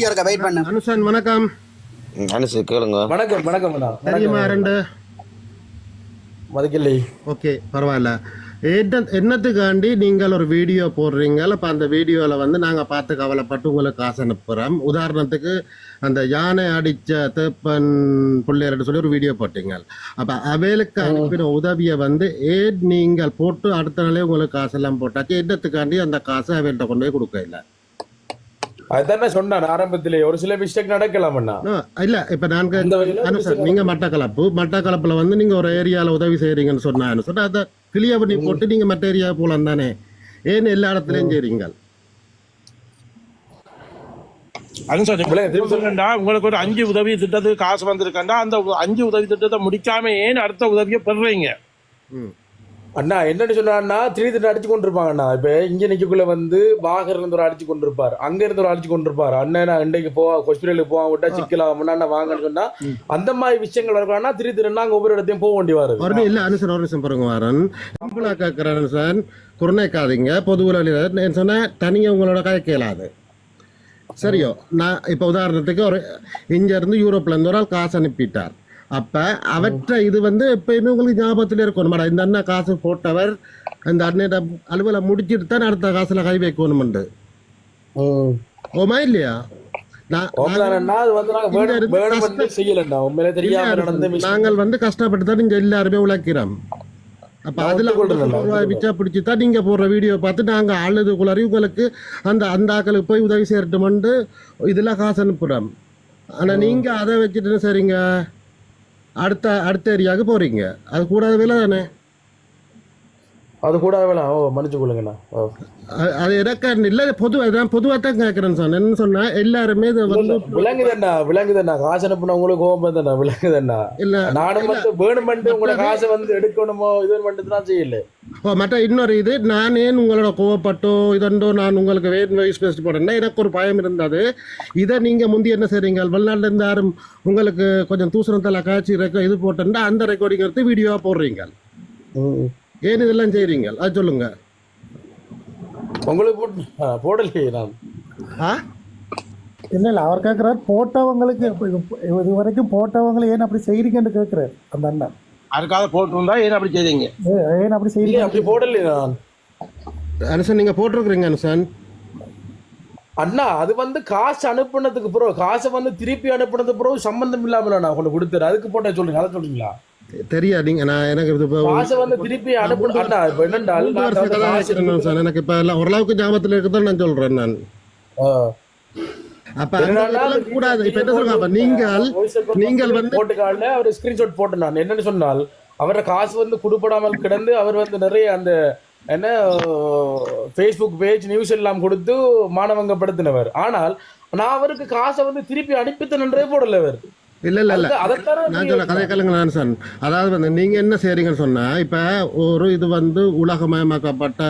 இருக்க வெயிட் பண்ணு. அனுஷன் வணக்கம். அனுசு கேளுங்க. வணக்கம் வணக்கம் தெரியுமா ரெண்டு. மதுக்கில்லை ஓகே பரவாயில்ல. என்ன என்னத்துக்காண்டி நீங்கள் ஒரு வீடியோ போடுறீங்க? அப்போ அந்த வீடியோவில் வந்து நாங்கள் பார்த்து கவலைப்பட்டு உங்களுக்கு காசு அனுப்புகிறோம் உதாரணத்துக்கு அந்த யானை அடித்த தேப்பன் பிள்ளையர்கிட்ட சொல்லி ஒரு வீடியோ போட்டீங்க. அப்போ அவைகளுக்கு அனுப்பின உதவியை வந்து ஏன் நீங்கள் போட்டு அடுத்த நாளே உங்களுக்கு காசெல்லாம் போட்டாச்சு? என்னத்துக்காண்டி அந்த காசை அவைகள்கிட்ட கொண்டு போய் கொடுக்க இல்லை அதுதான் சொன்னான் ஆரம்பத்திலே ஒரு சில மிஸ்டேக் நடக்கலாம் இல்ல இப்ப நான் கே- அந்த வகையில அனு சார் நீங்க மட்டக்களப்பு மட்டக்களப்புல வந்து நீங்க ஒரு ஏரியால உதவி செய்றீங்கன்னு சொன்னா சொன்னா அதை கிளியர் பண்ணி போட்டு நீங்க மற்ற ஏரியா போலாம் தானே. ஏன் எல்லா இடத்துலயும் செய்றீங்க உங்களுக்கு ஒரு அஞ்சு உதவி திட்டத்துக்கு காசு வந்திருக்கண்டா அந்த அஞ்சு உதவி திட்டத்தை முடிக்காம ஏன் அடுத்த உதவியை பெறுறீங்க? ம். அண்ணா என்னன்னு சொன்னான்னா திடீர்னு அடிச்சு கொண்டிருப்பாங்க அண்ணா இப்ப இங்க நிக்கக்குள்ள வந்து பாகர் இருந்து ஒரு அடிச்சு கொண்டிருப்பார். அங்க இருந்து ஒரு அடிச்சு கொண்டிருப்பார். அண்ணன் நான் இன்றைக்கு போவா ஹாஸ்பிட்டலுக்கு போவா விட்டா சிக்கலாம் முன்னாடி வாங்கன்னு சொன்னா அந்த மாதிரி விஷயங்கள் வரக்கூடாதுன்னா திரு திருன்னா அங்க ஒவ்வொரு இடத்தையும் போக வேண்டி வருது. இல்ல அனுசன் ஒரு நிமிஷம் பாருங்க வாரன். சிம்பிளா கேட்கிறேன் சார் குறைக்காதீங்க பொது வழியில் சொன்னா தனியா உங்களோட கதை கேளாது. சரியோ நான் இப்போ உதாரணத்துக்கு ஒரு இங்க இருந்து யூரோப்ல இருந்து ஒரு ஆள் காசு அனுப்பிட்டார். அப்ப அவற்றை இது வந்து எப்பயுமே உங்களுக்கு ஞாபகத்துல இருக்கணும். மேடம் இந்த அண்ணன் காசு போட்டவர் அந்த அண்ணன் அலுவலை முடிச்சிட்டு தான் அடுத்த காசுல கை வைக்கணும்ண்டு ஓமா இல்லையா? நாங்க நாங்கள் வந்து கஷ்டப்பட்டு தான் இங்க எல்லாருமே உழைக்கிறோம். அப்ப அதுல ரூபாய் பிச்சா பிடிச்சி தான் நீங்க போடுற வீடியோ பார்த்து நாங்க அழுதுக்குள்ளாரி உங்களுக்கு அந்த அந்த ஆக்களுக்கு போய் உதவி செய்யட்டுமெண்டு இதுல காசு அனுப்புறோம். ஆனா நீங்க அதை வச்சுட்டு சரிங்க. அடுத்த அடுத்த ஏரியாவுக்கு போகிறீங்க அது கூடாத வேலை தானே? அது கூட வேணாம் ஓ மன்னிச்சு கொள்ளுங்கண்ணா. ஓ. அது- எனக்கு இல்லை பொதுவாக தான் பொதுவாக தான் கேட்குறேன்னு சொன்னேன் என்ன சொன்னா எல்லாருமே இதை வந்து விளங்குதண்ணா விளங்குதண்ணா. காசு அனுப்புன உங்களுக்கு கோபம் தானே விளங்குதண்ணா. இல்ல நானும் வந்து வேணுமென்று உங்களோட காசை வந்து எடுக்கணுமோ இது மட்டும் தான் செய்யல. ஓ மற்ற இன்னொரு இது நான் ஏன் உங்களோட கோவப்பட்டோ இதண்டோ நான் உங்களுக்கு வேறு வாய்ஸ் பேசிட்டு போட்டேன்னா எனக்கு ஒரு பயம் இருந்தது. இதை நீங்கள் முந்தி என்ன செய்றீங்க? வெளிநாட்டில் இருந்து யாரும் உங்களுக்கு கொஞ்சம் தூசணத்தில் காய்ச்சி ரெக்க இது போட்டேன்னா அந்த ரெக்கார்டிங் எடுத்து வீடியோவாக போடுறீங்க. ஏன் இதெல்லாம் செய்றீங்க? அது சொல்லுங்க. உங்களுக்கு போடலையே நான். ஆ? இல்ல இல்ல அவர் கேட்கிறார் போட்டவங்களுக்கு இப்ப இது- வரைக்கும் போட்டவங்களை ஏன் அப்படி செய்றீங்கன்னு கேட்கிறார் அந்த அண்ணன் அதுக்காக போட்டிருந்தா ஏன் அப்படி செய்தீங்க? ஏன் அப்படி செய்றீங்க அப்படி போடலையே நான். அனுசன் நீங்கள் போட்டிருக்கிறீங்க அனுசன் அண்ணா அது வந்து காசு அனுப்புனதுக்கு பிறகு காசை வந்து திருப்பி அனுப்புனது பிறகு சம்பந்தம் இல்லாமல நான் கொண்டு கொடுத்துரு அதுக்கு போட்ட சொல்றீங்க அதை சொல்றீங்களா? தெரியா நீங்க நான் எனக்கு இப்போ எனக்கு இப்போ எல்லாம் ஓரளவுக்கு ஞாபகத்தில் இருக்குதான் நான் சொல்றேன் நான். அப்ப கூடாது. இப்ப என்ன சொல்லுங்க அப்ப நீங்கள் நீங்கள் வந்து போட்டுக்கால அவர் ஸ்கிரீன்ஷாட் போட்டு நான். என்னன்னு சொன்னால் அவரோட காசு வந்து கொடுப்படாமல் கிடந்து அவர் வந்து நிறைய அந்த என்ன ஃபேஸ்புக் பேஜ் நியூஸ் எல்லாம் கொடுத்து மானவங்கப்படுத்தினவர் ஆனால் நான் அவருக்கு காசை வந்து திருப்பி அனுப்பித்தனன்றே போடல அவர். இல்ல இல்ல இல்ல. நான் சொல்ல கதை கலங்க நான் சார் அதாவது வந்து நீங்க என்ன செய்றீங்கன்னு சொன்னா இப்ப ஒரு இது வந்து உலகமயமாக்கப்பட்ட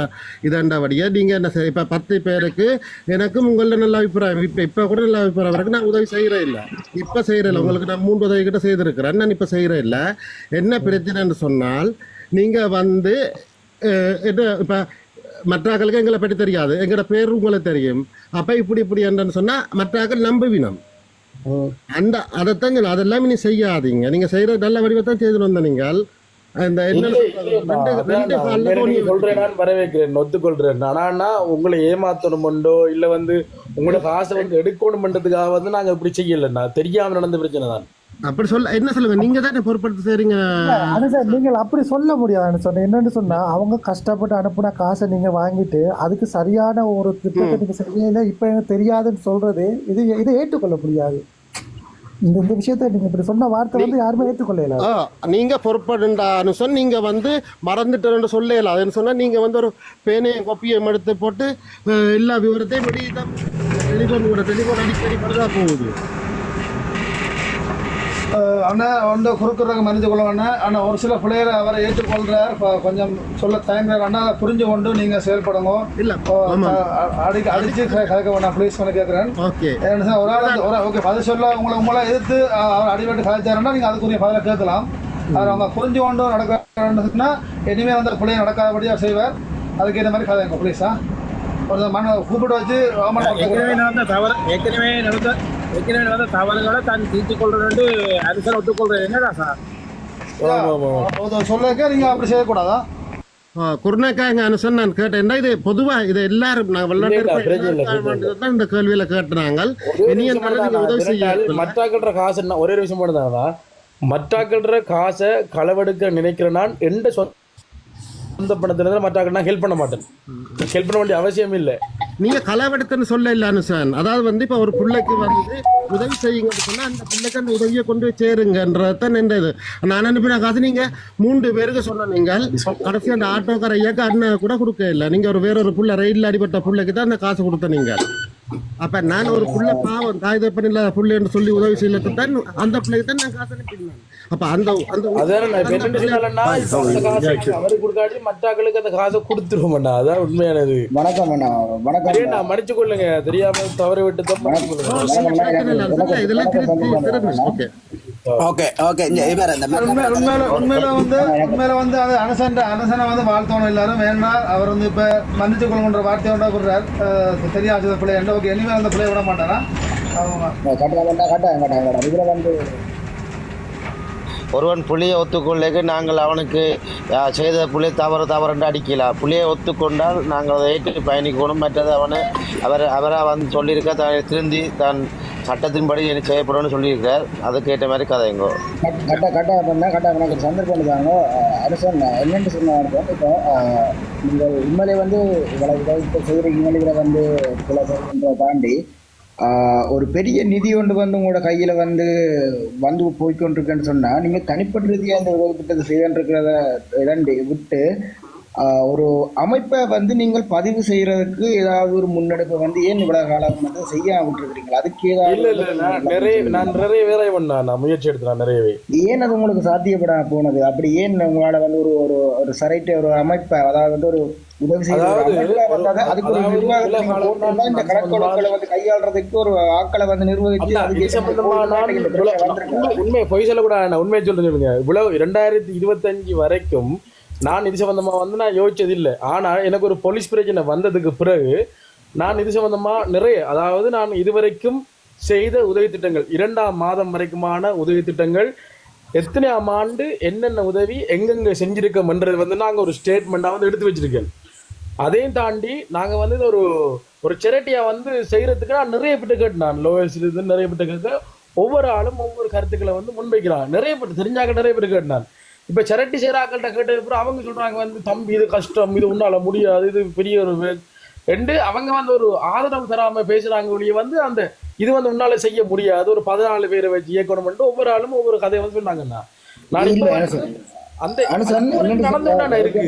இதண்டபடியா நீங்க என்ன செய்ய இப்ப பத்து பேருக்கு எனக்கும் உங்கள நல்ல அபிப்பிராயம். இப்ப இப்ப கூட நல்ல அபிப்பிராயம். இருக்கு நான் உதவி செய்யறேன் இல்ல. இப்ப செய்யறேன் இல்ல. உங்களுக்கு நான் மூன்று உதவி கிட்ட செய்திருக்கிறேன். நான் இப்ப செய்யறேன் இல்ல. என்ன பிரச்சனைன்னு சொன்னால் நீங்க வந்து என்ன இப்ப மற்றாக்களுக்கு எங்களை பற்றி தெரியாது. எங்களோட பேர் உங்களுக்கு தெரியும். அப்ப இப்படி இப்படி என்னன்னு சொன்னா மற்றாக்கள் நம்புவினம். அந்த அதைத்தான் சொல்ல அதெல்லாம் நீ செய்யாதீங்க. நீங்க செய்யற நல்ல வடிவத்தான் செய்து வந்த நீங்கள். அந்த நீங்க சொல்றேன் நான் வரவேற்கிறேன் ஒத்துக்கொள்றேன். ஆனா உங்களை ஏமாத்தணுமெண்டோ இல்ல வந்து உங்களோட காசை வந்து எடுக்கணுமென்றதுக்காக வந்து நாங்க இப்படி செய்யலண்ணா தெரியாம நடந்த பிரச்சனை தான். அப்படி சொல்ல என்ன சொல்லுங்க நீங்க தானே பொறுப்படுத்தி செய்றீங்க? அது சார் நீங்கள் அப்படி சொல்ல முடியாதுன்னு சொன்னேன் என்னன்னு சொன்னா அவங்க கஷ்டப்பட்டு அனுப்புன காசை நீங்க வாங்கிட்டு அதுக்கு சரியான ஒரு திட்டத்தை நீங்க செய்யல இப்ப எனக்கு தெரியாதுன்னு சொல்றது இது இதை ஏற்றுக்கொள்ள முடியாது. இந்த இந்த விஷயத்த நீங்க இப்படி சொன்ன வார்த்தை வந்து யாருமே ஏற்றுக்கொள்ளல நீங்க பொறுப்படுண்டான்னு சொன்ன நீங்க வந்து மறந்துட்டேன்னு சொல்லல அதுன்னு சொன்னா நீங்க வந்து ஒரு பேனையும் கொப்பியும் எடுத்து போட்டு எல்லா விவரத்தையும் வெளியே தான் டெலிஃபோன் கூட டெலிஃபோன் அடிக்கடி படுதா போகுது அண்ணா வந்து குறுக்குறவங்க மன்னித்து கொள்ள அண்ணா. ஆனால் ஒரு சில பிள்ளைகளை அவரை ஏற்றுக்கொள்கிறார் கொஞ்சம் சொல்ல தயங்குறார் அண்ணா அதை புரிஞ்சு கொண்டு நீங்கள் செயல்படுங்க. இல்ல அடிக்க அடிச்சு க- கதைக்க வேணாம் ப்ளீஸ் பண்ணி கேட்குறேன் ஓகே. ஒரு ஆள் ஓகே பதில் சொல்ல உங்களை உங்களை எதிர்த்து அவர் அடிபட்டு கதைச்சாருன்னா நீங்கள் அதுக்குரிய பதிலை கேட்கலாம். அவர் அவங்க புரிஞ்சு கொண்டு நடக்கிறா இனிமேல் வந்து பிள்ளைய நடக்காதபடியாக செய்வார். அதுக்கு இந்த மாதிரி கதைங்க ப்ளீஸா ஒரு மன கூப்பிட்டு வச்சு ஏற்கனவே நடந்த தவறு ஏற்கனவே நடந்த ஏற்கனவே நடந்த தவறுகளை தான் தீர்த்து கொள்றது அரசர் ஒத்துக்கொள்றது என்னடா சார்? சொல்லுங்க நீங்க அப்படி செய்யக்கூடாதா? குருணக்காங்க அனுசன் நான் கேட்டேன். இது பொதுவா இது எல்லாரும் தான் இந்த கேள்வியில கேட்டுனாங்க இனி உதவி செய்ய மற்றாக்கள்ற காசு என்ன? ஒரே ஒரு விஷயம் மட்டும்தானா மற்றாக்கள்ற காசை களவெடுக்க நினைக்கிற நான் எந்த சொந்த பணத்துல மற்றாக்கள் நான் ஹெல்ப் பண்ண மாட்டேன். ஹெல்ப் பண்ண வேண்டிய அவசியம் இல்லை நீங்க களவெடுத்துன்னு சொல்ல இல்லை அனுசன் அதாவது வந்து இப்ப ஒரு பிள்ளைக்கு வந்து உதவி செய்யுங்க சொன்னால் அந்த பிள்ளைக்கு அந்த உதவியை கொண்டு போய் சேருங்கன்றதான் நின்றது இது. நான் அனுப்பின காசு நீங்க மூன்று பேருக்கு சொன்ன நீங்கள். கடைசி அந்த ஆட்டோக்கார இயக்க அண்ணன் கூட கொடுக்க இல்லை. நீங்க ஒரு வேற ஒரு புள்ள ரயில்ல அடிபட்ட பிள்ளைக்கு தான் அந்த காசு கொடுத்த நீங்க அப்ப நான் ஒரு புள்ள பாவம் தாய் தப்பன் இல்லாத புள்ளைன்னு சொல்லி உதவி செய்யலத்தான் அந்த பிள்ளைக்கு தான் நான் காசு அனுப்பினேன் அப்ப அந்த அந்த அவருக்கு கொடுக்காட்டி மற்றாக்களுக்கு அந்த காசை கொடுத்துருவோம்டா அதான் உண்மையானது. வணக்கம் அண்ணா வணக்கம் நான் மன்னிச்சு கொள்ளுங்க. தெரியாம தவறு விட்டு தான் இதெல்லாம் திருப்பி ஓகே. Okay okay. இவர் அந்த உண்மை- உண்மையில உண்மையில வந்து உண்மையில வந்து அது அனசன் அனசனை வந்து வாழ்த்தணும் எல்லாரும். வேண்டாம் அவர் வந்து இப்ப மன்னிச்சு கொள்ளுன்ற வார்த்தையோட கொடுறார் தெரியாது பிள்ளை என்ன ஓகே இனிமேல் அந்த பிள்ளைய விட மாட்டாரா? அவங்க கட்டாயம் கட்டாயம் கட்டாயம் கட்டாயம். இதுல வந்து ஒருவன் புலியை ஒத்துக்கொள்ளைக்கு நாங்கள் அவனுக்கு செய்த புலி தவறு தவறுன்னு அடிக்கலாம் புலியை ஒத்துக்கொண்டால் நாங்கள் அதை ஏற்று பயணிக்கணும். மற்றது அவனை அவர் அவராக வந்து சொல்லியிருக்க தான் திருந்தி தான் சட்டத்தின்படி எனக்கு செய்யப்படும்னு சொல்லியிருக்கார். அதுக்கேற்ற மாதிரி கதைங்கோ கரெக்டாக கட்ட கட்டாயம் பண்ண கட்டாயம் எனக்கு சந்தர்ப்பம் இருக்காங்க. அரசன் என்னென்னு சொன்னாங்க இப்போ? நீங்கள் உண்மையிலே வந்து இவ்வளவு உதவி செய்கிற இதில் வந்து சில தாண்டி ஒரு பெரிய நிதி ஒன்று வந்து உங்களோட கையில் வந்து வந்து போய்க்கொண்டிருக்குன்னு சொன்னால் நீங்கள் தனிப்பட்ட ரீதியாக இந்த உதவி திட்டத்தை செய்துருக்கிறத இரண்டு விட்டு ஒரு அமைப்பை வந்து நீங்கள் பதிவு செய்யறதுக்கு ஏதாவது ஒரு முன்னெடுப்பு வந்து ஏன் இவ்வளவு காலம் வந்து செய்ய விட்டுருக்கிறீங்களா அதுக்கு இல்ல ஏதாவது இல்ல நான் நிறைய நான் நிறைய வேலை பண்ணா நான் முயற்சி எடுத்தேன் நிறையவே. ஏன் அது உங்களுக்கு சாத்தியப்படாம போனது? அப்படி ஏன் உங்களால வந்து ஒரு ஒரு ஒரு சரைட்டு ஒரு அமைப்பை அதாவது வந்து ஒரு உதவி. உண்மை- பொய் சொல்லக்கூடாது உண்மையை சொல்லுங்க. இவ்வளவு இரண்டாயிரத்தி இருபத்தஞ்சு வரைக்கும் நான் இது சம்பந்தமா வந்து நான் யோசிச்சது இல்லை ஆனா எனக்கு ஒரு போலீஸ் பிரச்சனை வந்ததுக்கு பிறகு நான் இது சம்பந்தமா நிறைய அதாவது நான் இதுவரைக்கும் செய்த உதவி திட்டங்கள் இரண்டாம் மாதம் வரைக்குமான உதவி திட்டங்கள் எத்தனையாம் ஆண்டு என்னென்ன உதவி எங்கெங்க செஞ்சிருக்கோம்ன்றது வந்து நாங்க ஒரு ஸ்டேட்மெண்டா வந்து எடுத்து வச்சிருக்கேன். அதையும் தாண்டி நாங்க வந்து ஒரு ஒரு செரட்டியா வந்து செய்யறதுக்கு நான் நிறைய பேர்ட்ட கேட்டேன். லோயஸ்ட் இது நிறைய பேர்ட்ட கேட்க ஒவ்வொரு ஆளும் ஒவ்வொரு கருத்துக்களை வந்து முன்வைக்கிறான் நிறைய பேர் தெரிஞ்சாக்க நிறைய பேர் கேட்டான் இப்ப செரட்டி செய்யறாக்கள்கிட்ட கேட்டது அப்புறம் அவங்க சொல்றாங்க வந்து தம்பி இது கஷ்டம். இது உன்னால முடியாது. இது பெரிய ஒரு ரெண்டு அவங்க வந்து ஒரு ஆதரவு தராம பேசுறாங்க ஒழிய வந்து அந்த இது வந்து உன்னால செய்ய முடியாது. ஒரு பதினாலு பேரை வச்சு இயக்கணும் ஒவ்வொரு ஆளும் ஒவ்வொரு கதையை வந்து சொன்னாங்கண்ணா நான். அந்த நடந்துட்டாண்டா இருக்கு.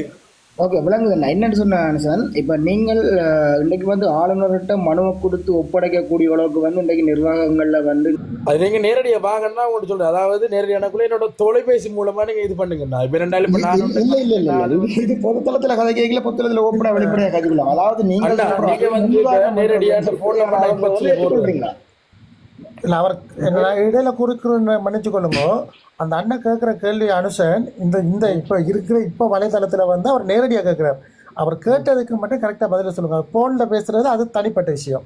ஓகே விளங்குதுண்ணா. என்னன்னு சொன்ன அனுசன் இப்போ நீங்கள் அஹ், இன்னைக்கு வந்து ஆளுநர்கிட்ட மனுவை கொடுத்து ஒப்படைக்கக்கூடிய அளவுக்கு வந்து இன்னைக்கு நிர்வாகங்கள்ல வந்து அது நீங்க நேரடியா வாங்கன்னா உங்களுக்கு சொல்றேன். அதாவது நேரடியானக்குள்ள என்னோட தொலைபேசி மூலமா நீங்க இது பண்ணுங்கண்ணா. இப்ப ரெண்டாயிரம் இப்ப நான் இல்ல இல்ல இல்ல. இது- பொதுத்தளத்துல கதை கேட்கல பொதுத்தளத்துல ஓப்பனா வெளிப்படையா கதைக்கலாம் அதாவது நீங்கள் வந்து இப்ப நிர்வாகம் நேரடியா இல்லை அவர் நான் இடையில குறுக்குறேன்னு மன்னிச்சு கொள்ளுங்க. அந்த அண்ணன் கேட்குற கேள்வி அனுசன் இந்த இந்த இப்போ இருக்கிற இப்போ வலைதளத்தில் வந்து அவர் நேரடியாக கேட்குறார் அவர் கேட்டதுக்கு மட்டும் கரெக்டாக பதில் சொல்லுங்க. ஃபோனில் பேசுறது அது தனிப்பட்ட விஷயம்.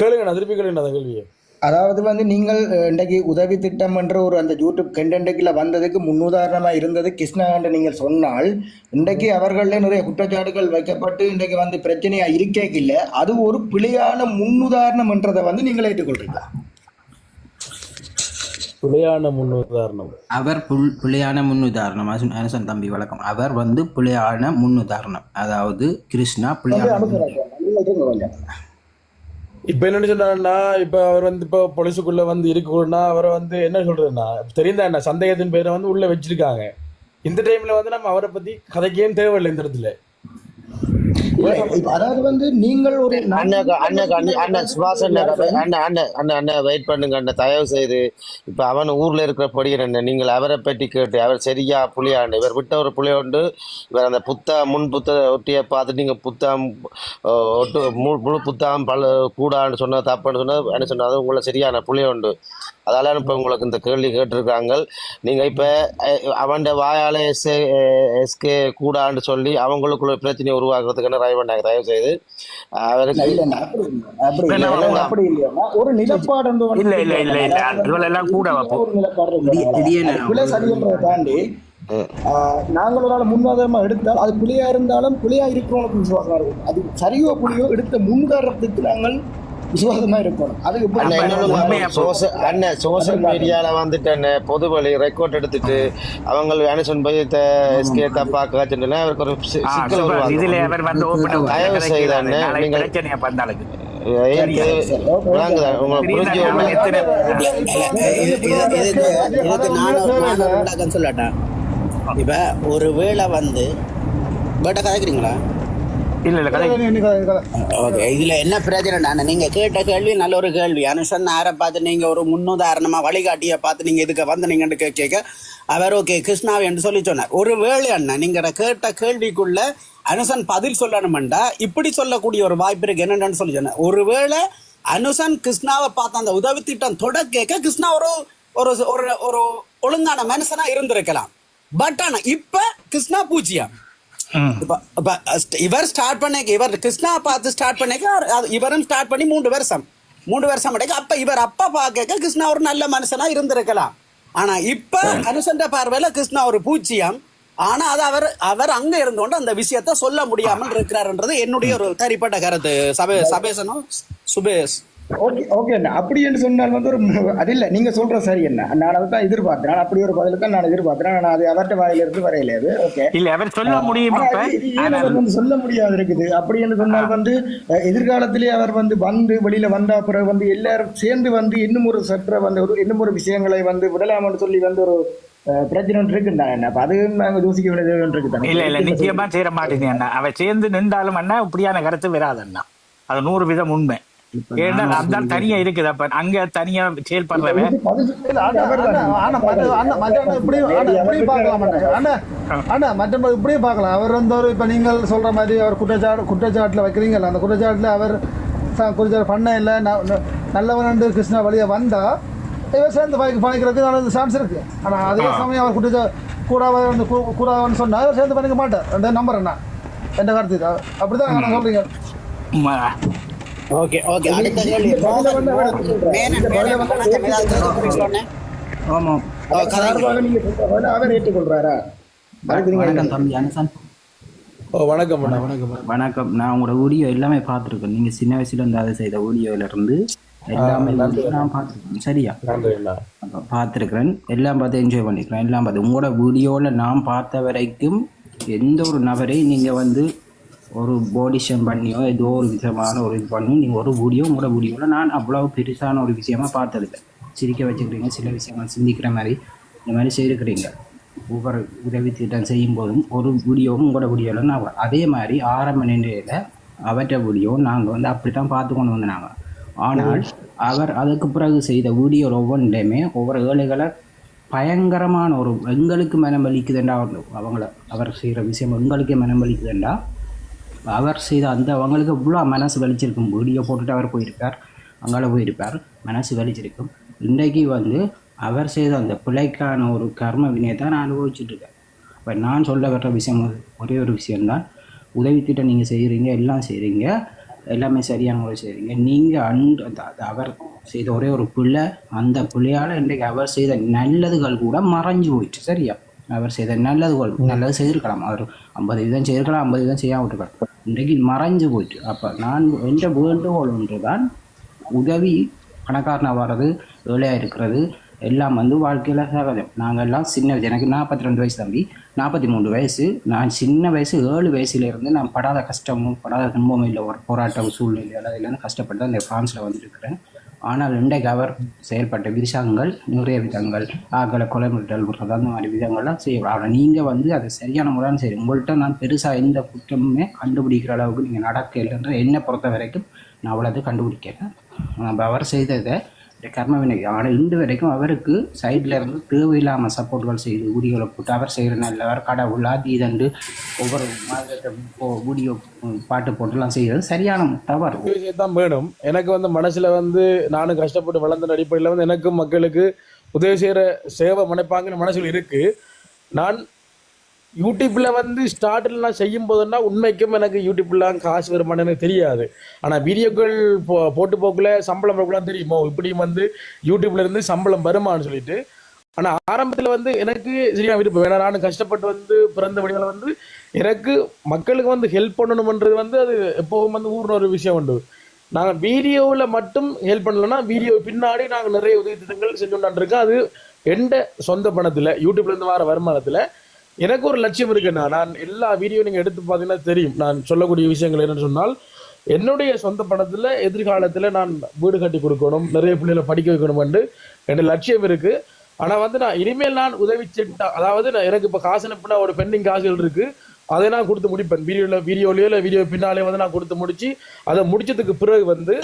கேளுங்க நான் திருப்பி கேளுங்க அந்த கேள்வியை. அதாவது வந்து நீங்கள் இன்றைக்கு உதவி திட்டம் என்ற ஒரு அந்த யூடியூப் கண்டென்ட்டுக்குள்ள வந்ததுக்கு முன்னுதாரணமா இருந்தது கிருஷ்ணாண்டு நீங்கள் சொன்னால் இன்றைக்கு அவர்களே நிறைய குற்றச்சாட்டுகள் வைக்கப்பட்டு இன்றைக்கு வந்து பிரச்சனையா இருக்கே இல்லை அது ஒரு பிழையான முன்னுதாரணம் என்றதை வந்து நீங்கள் ஏற்றுக்கொள்றீங்களா பிழையான முன்னுதாரணம். அவர் புல் பிள்ளையான முன்னுதாரணம். அனுசன் தம்பி வழக்கம் அவர் வந்து பிள்ளையான முன்னுதாரணம். அதாவது கிருஷ்ணா பிள்ளையான முன்னுதாரணம். நீங்கள் இருங்க கொஞ்சம். இப்ப என்ன சொன்னாருன்னா இப்ப அவர் வந்து இப்ப பொலிசுக்குள்ள வந்து இருக்கணும்னா அவரை வந்து என்ன சொல்றதுன்னா தெரிந்தா என்ன சந்தேகத்தின் பேரை வந்து உள்ள வச்சிருக்காங்க. இந்த டைம்ல வந்து நம்ம அவரை பத்தி கதைக்கேன்னு தேவையில்லை இந்த இடத்துல. அதாவது வந்து நீங்கள் ஒரு அண்ணன் அண்ணன் அண்ணன் அண்ணன் சுபாஷ் அண்ணன் அண்ணன் அண்ணன் அண்ணன் அண்ணன் வெயிட் பண்ணுங்க அண்ணன் தயவு செய்து. இப்ப அவன் ஊர்ல இருக்கிற பொடியன் அண்ணன் நீங்கள் அவரை பற்றி கேட்டு அவர் சரியா புளியாண்டு இவர் விட்ட ஒரு புளிய உண்டு இவர் அந்த புத்தா முன் புத்த ஒட்டியை பார்த்துட்டு நீங்க புத்தகம் ஒட்டு முழு புத்தகம் பல கூடான்னு சொன்னது தப்புன்னு சொன்னது என்ன சொன்னது உங்களை சரியான புளிய உண்டு. அதால இப்போ உங்களுக்கு இந்த கேள்வி கேட்டிருக்காங்க நீங்க இப்ப அவன் வாயால எஸ் எஸ்கே கூடான்னு சொல்லி அவங்களுக்குள்ள பிரச்சனையை உருவாக்குறதுக்கு என்ன ட்ரை பண்ணாங்க? தயவு செய்து. ஒரு நிலப்பாடு இல்ல இல்ல இல்ல இல்ல. இவளெல்லாம் கூட தாண்டி நாங்கள் ஒரு ஆள் முன்வாதமா எடுத்தால் அது பிழையா இருந்தாலும் பிழையா இருக்கிறவங்களுக்கு விசுவாசமா இருக்கும். அது சரியோ புளியோ எடுத்த முன்காரத்துக்கு நாங்கள் விசுவாசமா இருக்கணும் அது எப்படி- அண்ணன் அண்ணன் சோசியல் மீடியால வந்துட்டு அண்ணன் பொது வழி ரெக்கார்ட் எடுத்துட்டு அவங்க அனுசன் போய் எஸ்கே தப்பா காச்சுன்னா அவருக்கு ஒரு சிக்கல் ஆ தயவு செய்து அண்ணே, நாளைக்கு நீங்கள் இப்ப ஒரு வேளை வந்து பேட்ட கதைக்கிறீங்களா? இல்ல இல்ல கதை. ஓகே இதுல என்ன பிரச்சனை நீங்க கேட்ட கேள்வி நல்ல ஒரு கேள்வி. அனுஷன் ஆரை பார்த்து நீங்க ஒரு முன்னுதாரணமா வழிகாட்டிய பார்த்து நீங்க இதுக்கு வந்து நீங்க கேட்க அவர் ஓகே கிருஷ்ணாவை என்று சொல்லி சொன்னார். ஒரு வேளை அண்ணன் நீங்க கேட்ட கேள்விக்குள்ள அனுசன் பதில் சொல்லணும்டா இப்படி சொல்லக்கூடிய ஒரு வாய்ப்பு இருக்கு என்னன்னு சொல்லி சொன்னேன் ஒருவேளை அனுசன் கிருஷ்ணாவை பார்த்த அந்த உதவி திட்டம் தொடக்க கிருஷ்ணா ஒரு ஒரு ஒரு ஒரு ஒழுங்கான மனுஷனா இருந்திருக்கலாம். பட் ஆனா இப்ப கிருஷ்ணா பூஜ்ஜியம். இவர் ஸ்டார்ட் பண்ண இவர் கிருஷ்ணா பார்த்து ஸ்டார்ட் பண்ணிக்க இவரும் ஸ்டார்ட் பண்ணி மூன்று வருஷம். மூன்று வருஷம் அடைக்க அப்ப இவர் அப்பா பார்க்க கிருஷ்ணா ஒரு நல்ல மனுஷனா இருந்திருக்கலாம். ஆனா இப்ப அனுசண்ட பார்வையில கிருஷ்ணா ஒரு பூச்சியம் ஆனா அது அவர் அவர் அங்க இருந்தோண்டு அந்த விஷயத்த சொல்ல முடியாமல் இருக்கிறாருன்றது என்னுடைய ஒரு தனிப்பட்ட கருத்து. சபே சபேசனும் சுபேஷ். ஓகே ஓகே அண்ணா. அப்படி என்று சொன்னால் வந்து ஒரு அது இல்லை. நீங்க சொல்ற சரி என்ன நான் அதை தான் எதிர்பார்த்தேன். நான் அப்படி ஒரு பதில் தான் நான் எதிர்பார்த்தேன். நான் அது அவர்கிட்ட வாயிலிருந்து வரையில அது. ஓகே. இல்ல அவர் சொல்ல முடியும் வந்து சொல்ல முடியாது இருக்குது அப்படி என்று சொன்னால் வந்து எதிர்காலத்திலே அவர் வந்து வந்து வெளியில வந்த பிறகு வந்து எல்லாரும் சேர்ந்து வந்து இன்னும் ஒரு சற்ற வந்து ஒரு இன்னும் ஒரு விஷயங்களை வந்து விடலாம்னு சொல்லி வந்து ஒரு பிரச்சனை இருக்குண்டாங்க என்ன அப்ப அது நாங்க யோசிக்க வேண்டியது ஒன்று இருக்குது இல்ல இல்ல. நிச்சயமா சேர மாட்டேங்க அண்ணா. அவ சேர்ந்து நின்றாலும் அண்ணா இப்படியான கருத்து வராது அண்ணா. அது நூறு வீதம் உண்மை. ஏன்னா தனியா இருக்குது. அப்ப அங்க தனியா அண்ணா, மற்ற இப்படியே பார்க்கலாம். அவர் வந்து ஒரு இப்ப நீங்கள் சொல்ற மாதிரி அவர் குற்றச்சாட்டு குற்றச்சாட்டுல வைக்கிறீங்கல்ல அந்த குற்றச்சாட்டுல அவர் குற்றச்சாட்டு பண்ண இல்லை நல்லவன் கிருஷ்ணா வழியா வந்தா இவர் சேர்ந்து பாய்க்கு பாய்க்கிறதுக்கு நல்ல சான்ஸ் இருக்கு. ஆனா அதே சமயம் அவர் குற்றச்சா கூடாத வந்து கூ- கூடாதுன்னு சொன்னா அவர் சேர்ந்து பண்ணிக்க மாட்டார். நம்பர் என்ன என்ற கருத்து. அப்படிதான் நான் சொல்றீங்க. Okay okay. அடுத்த கேள்வி. மேனன், மேனன், வணக்கம். சொன்னேன் ஆமாம். நீங்க அவர் ஏற்றுக்கொள்றாரா? நீங்க தம்பி. அனுசன் ஓ வணக்கம் நான் உங்களோட வீடியோ எல்லாமே பார்த்துருக்கேன். நீங்கள் சின்ன வயசுல இருந்து அதை செய்த வீடியோல இருந்து எல்லாமே நான் பார்த்துருக்கேன். சரியா? பார்த்துருக்குறேன். எல்லாம் பார்த்து என்ஜாய் பண்ணிக்கிறேன். எல்லாம் பார்த்து. உங்களோட வீடியோவில் நான் பார்த்த வரைக்கும் எந்த ஒரு நபரையும் நீங்கள் வந்து ஒரு பாடிஷன் பண்ணியோ ஏதோ ஒரு விதமான ஒரு இது பண்ணி நீங்கள் ஒரு வீடியோ உங்களோட வீடியோவில் நான் அவ்வளோ பெருசான ஒரு விஷயமா பார்த்ததில்லை. சிரிக்க வச்சுக்கிறீங்க சில விஷயங்கள் சிந்திக்கிற மாதிரி இந்த மாதிரி செய்திருக்கிறீங்க. ஒவ்வொரு உதவி திட்டம் செய்யும் போதும் ஒரு வீடியோவும் உங்களோட வீடியோவில் நான் அதே மாதிரி ஆரம்ப நிலையில் அவற்றை வீடியோ நாங்கள் வந்து அப்படி தான் பார்த்து கொண்டு வந்தாங்க ஆனால் அவர் அதுக்கு பிறகு செய்த வீடியோ ஒவ்வொன்றையுமே ஒவ்வொரு ஏழைகளை பயங்கரமான ஒரு எங்களுக்கு மனம் வலிக்குதுண்டா அவங்கள அவர் செய்கிற விஷயம் எங்களுக்கே மனம் வலிக்குதுண்டா அவர் செய்த அந்த அவங்களுக்கு இவ்வளோ மனசு வலிச்சிருக்கும். வீடியோ போட்டுட்டு அவர் போயிருக்கார். அங்கால போயிருப்பார். மனசு வலிச்சிருக்கும். இன்றைக்கு வந்து அவர் செய்த அந்த பிழைக்கான ஒரு கர்ம வினையை தான் நான் அனுபவிச்சுட்ருக்கேன் இப்போ நான் சொல்ல வர்ற விஷயம் ஒரே ஒரு விஷயம்தான். உதவி திட்டம் நீங்கள் செய்கிறீங்க எல்லாம் செய்கிறீங்க எல்லாமே சரியான முறை செய்கிறீங்க நீங்கள் அன்று அந்த அது அவர் செய்த ஒரே ஒரு பிள்ளை அந்த பிள்ளையால் இன்றைக்கு அவர் செய்த நல்லதுகள் கூட மறைஞ்சு போயிடுச்சு. சரியா? அவர் செய்த நல்லதுகள் நல்லது செய்திருக்கலாம். அவர் ஐம்பது இதுதான் செய்திருக்கலாம் ஐம்பது இதுதான் செய்யாமல் விட்டுருக்கலாம். இன்றைக்கு மறைஞ்சு போயிட்டு அப்போ நான் என்ற வேண்டுகோள் ஒன்று தான் உதவி பணக்காரனாக வர்றது ஏழையாக இருக்கிறது எல்லாம் வந்து வாழ்க்கையில் சகஜம். நாங்கள் எல்லாம் சின்ன வயசு எனக்கு நாற்பத்தி ரெண்டு வயசு தம்பி நாற்பத்தி மூணு வயசு. நான் சின்ன வயசு ஏழு வயசுலேருந்து நான் படாத கஷ்டமும் படாத துன்பமும் இல்லை ஒரு போராட்ட சூழ்நிலையால் இதில் கஷ்டப்பட்டு தான் இந்த ஃப்ரான்ஸில் வந்துருக்கிறேன் ஆனால் இன்றைக்கு அவர் செயல்பட்ட விதங்கள் நிறைய விதங்கள். ஆக்களை கொலை மிரட்டல் விடுறது அந்த மாதிரி விதங்கள்லாம் செய்யலாம் ஆனால் நீங்கள் வந்து அதை சரியான முறையான சரி உங்கள்கிட்ட நான் பெருசாக எந்த குற்றமுமே கண்டுபிடிக்கிற அளவுக்கு நீங்கள் நடக்க இல்லைன்ற என்னை பொறுத்த வரைக்கும் நான் அவ்வளோது கண்டுபிடிக்கிறேன் அப்ப அவர் செய்ததை கர்ம வினை. ஆனால் இன்று வரைக்கும் அவருக்கு சைடில் இருந்து தேவையில்லாமல் சப்போர்ட்கள் செய்து வீடியோவில் போட்டு அவர் செய்கிற நல்லவர் கடவுள் அது ஒவ்வொரு மாதிரி வீடியோ பாட்டு போட்டுலாம் செய்கிறது சரியான தவறு. தான் வேணும். எனக்கு வந்து மனசில் வந்து நானும் கஷ்டப்பட்டு வளர்ந்த அடிப்படையில் வந்து எனக்கும் மக்களுக்கு உதவி செய்கிற சேவை மனைப்பாங்கன்னு மனசில் இருக்குது நான் யூடியூப்பில் வந்து ஸ்டார்டில் நான் செய்யும் போதுன்னா உண்மைக்கும் எனக்கு யூடியூப்லாம் காசு வருமானு எனக்கு தெரியாது. ஆனால் வீடியோக்கள் போ போட்டு போக்கில் சம்பளம் வரக்குலாம் தெரியுமோ? இப்படியும் வந்து யூடியூப்லேருந்து சம்பளம் வருமான்னு சொல்லிட்டு. ஆனால் ஆரம்பத்தில் வந்து எனக்கு சரியா விருப்பம். ஏன்னா நான் கஷ்டப்பட்டு வந்து பிறந்த வழியில் வந்து எனக்கு மக்களுக்கு வந்து ஹெல்ப் பண்ணணுமன்றது வந்து அது எப்போவும் வந்து ஊர்ன ஒரு விஷயம் உண்டு. நாங்கள் வீடியோவில் மட்டும் ஹெல்ப் பண்ணலன்னா வீடியோ பின்னாடி நாங்கள் நிறைய உதவி திட்டங்கள் செஞ்சு இருக்கோம் அது எந்த சொந்த பணத்தில் யூடியூப்லேருந்து வர வருமானத்தில் எனக்கு ஒரு லட்சியம் இருக்குண்ணா நான் எல்லா வீடியோ நீங்கள் எடுத்து பார்த்தீங்கன்னா தெரியும். நான் சொல்லக்கூடிய விஷயங்கள் என்னன்னு சொன்னால் என்னுடைய சொந்த பணத்தில் எதிர்காலத்தில் நான் வீடு கட்டி கொடுக்கணும் நிறைய பிள்ளைகளை படிக்க வைக்கணும்னு என்னோட லட்சியம் இருக்குது ஆனால் வந்து நான் இனிமேல் நான் உதவி செட்டா அதாவது நான் எனக்கு இப்போ காசு அனுப்புனா ஒரு பெண்டிங் காசுகள் இருக்குது அதை நான் கொடுத்து முடிப்பேன். வீடியோவில் வீடியோலயோ இல்லை வீடியோ பின்னாலே வந்து நான் கொடுத்து முடிச்சு அதை முடிச்சதுக்கு பிறகு வந்து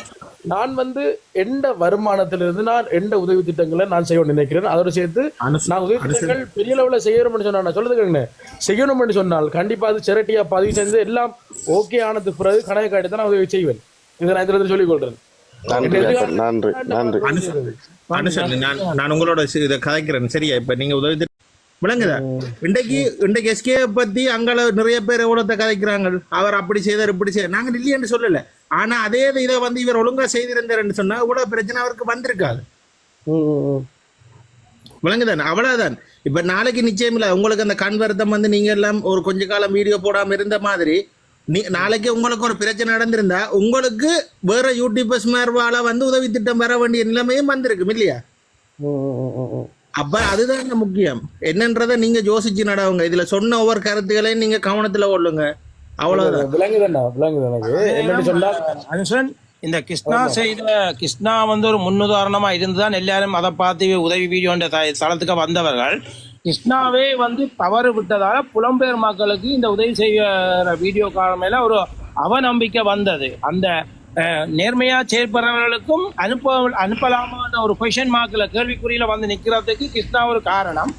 நான் வந்து எந்த வருமானத்திலிருந்து நான் எந்த உதவி திட்டங்களை நான் செய்ய நினைக்கிறேன் அதோட சேர்த்து நான் உதவி திட்டங்கள் பெரிய லெவலில் செய்யணும்னு சொன்னா நான் சொல்லுதுங்க செய்யணும்னு சொன்னால் கண்டிப்பா அது செரட்டியா பதிவு செஞ்சு எல்லாம் ஓகே ஆனதுக்கு பிறகு கணக்கு காட்டி தான் நான் உதவி செய்வேன். இதை நான் இதில் சொல்லிக் கொள்றேன். நன்றி நன்றி. நான் உங்களோட இதை கதைக்கிறேன். சரியா? இப்ப நீங்க உதவி விளங்குதா? இன்றைக்கு இன்றைக்கு எஸ்கே பத்தி அங்கால நிறைய பேர் எவ்வளோத்த கதைக்கிறாங்க அவர் அப்படி செய்தார் இப்படி செய்தார். நாங்க இல்லையென்று சொல்லல. ஆனா அதே இதை வந்து இவர் ஒழுங்கா செய்திருந்தாருன்னு சொன்னா இவ்வளவு பிரச்சனை அவருக்கு வந்திருக்காது. விளங்குதானே? அவ்வளவுதான். இப்ப நாளைக்கு நிச்சயம் இல்லை. உங்களுக்கு அந்த கண் வருத்தம் வந்து நீங்க எல்லாம் ஒரு கொஞ்ச காலம் வீடியோ போடாம இருந்த மாதிரி நீ நாளைக்கு உங்களுக்கு ஒரு பிரச்சனை நடந்திருந்தா உங்களுக்கு வேற யூடியூபர்ஸ் மேற்பால வந்து உதவி திட்டம் வர வேண்டிய நிலைமையும் வந்திருக்கும் இல்லையா? அப்ப அதுதான் முக்கியம். என்னன்றதை நீங்க யோசிச்சு நடவுங்க இதுல சொன்ன ஒவ்வொரு கருத்துக்களையும் நீங்க கவனத்துல கொள்ளுங்க. அவ்வளவுதான். விளங்குதுண்ணா விளங்குது இந்த கிருஷ்ணா செய்த கிருஷ்ணா வந்து ஒரு முன்னுதாரணமா இருந்துதான் எல்லாரும் அதை பார்த்து உதவி வீடியோன்ற தளத்துக்கு வந்தவர்கள். கிருஷ்ணாவே வந்து தவறு விட்டதால புலம்பெயர் மக்களுக்கு இந்த உதவி செய்யற வீடியோ காலம் மேல ஒரு அவநம்பிக்கை வந்தது. அந்த நேர்மையாக நேர்மையா செயல்படுறவர்களுக்கும் அனுப்ப அனுப்பலாமான்ற ஒரு கொஷன் மார்க்ல கேள்விக்குறியில வந்து நிக்கிறதுக்கு கிருஷ்ணா ஒரு காரணம்.